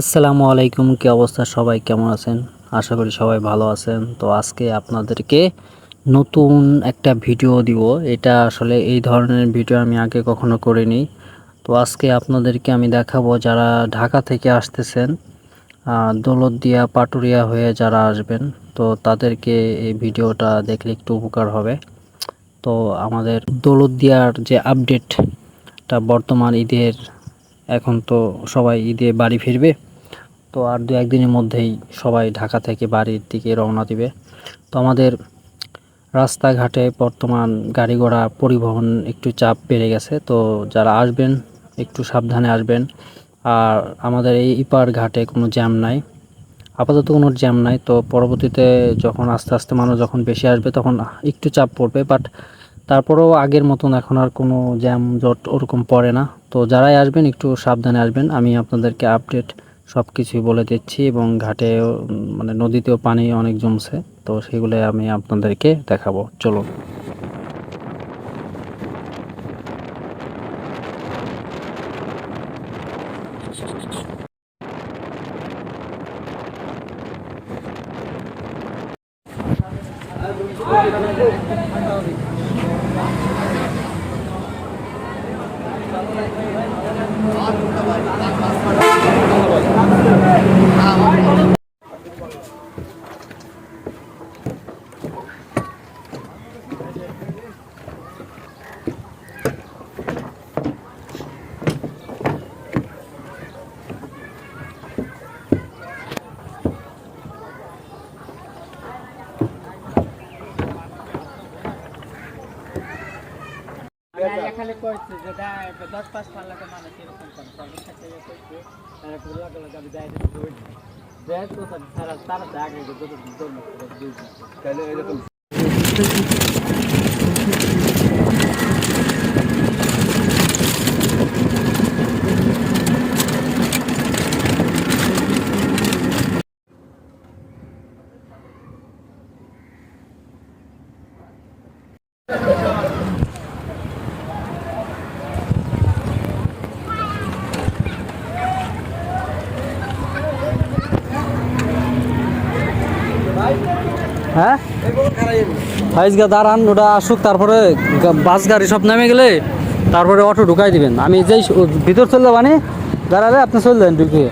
আসসালামু আলাইকুম, কি অবস্থা? সবাই কেমন আছেন? আশা করি সবাই ভালো আছেন। তো আজকে আপনাদেরকে নতুন একটা ভিডিও দিব। এটা আসলে এই ধরনের ভিডিও আমি আগে কখনো করিনি। তো আজকে আপনাদেরকে আমি দেখাবো যারা ঢাকা থেকে আসতেছেন দৌলতদিয়া, পাটুরিয়া হয়ে যারা আসবেন, তো তাদেরকে এই ভিডিওটা দেখলে একটু উপকার হবে। তো আমাদের দৌলতদিয়ার যে আপডেটটা বর্তমান ঈদের এখন তো সবাই ঈদে বাড়ি ফিরবে। তো আর দু একদিনের মধ্যেই সবাই ঢাকা থেকে বাড়ির দিকে রওনা দিবে। তো আমাদের রাস্তাঘাটে বর্তমান গাড়ি ঘোড়া পরিবহন একটু চাপ বেড়ে গেছে। তো যারা আসবেন, একটু সাবধানে আসবেন। আর আমাদের এই ইপার ঘাটে কোনো জ্যাম নাই। আপাতত কোনো জ্যাম নাই। তো পরবর্তীতে যখন আস্তে আস্তে মানুষ যখন বেশি আসবে, তখন একটু চাপ পড়বে। বাট তারপরেও আগের মতন এখন আর কোনো জ্যাম জট ওরকম পড়ে না। তো যারাই আসবেন, একটু সাবধানে আসবেন। আমি আপনাদেরকে আপডেট সব কিছুই বলে দিচ্ছি এবং ঘাটে মানে নদীতেও পানি অনেক জমছে। তো সেগুলো আমি আপনাদেরকে দেখাবো। চলুন। है এখানে করছে যে দশ পাঁচ লাখ মানুষ এরকম করে। ইয়ে করছে তারা ঘুরে লাগল আমি তো তারা তারা আগে যত দৌড় হ্যাঁ? আজকে দাঁড়ান, ওটা আসুক, তারপরে বাস গাড়ি সব নেমে গেলে তারপরে অটো ঢুকাই দিবেন। আমি যেই ভিতর চললে মানে দাঁড়ালে আপনি চললেন ঢুকিয়ে।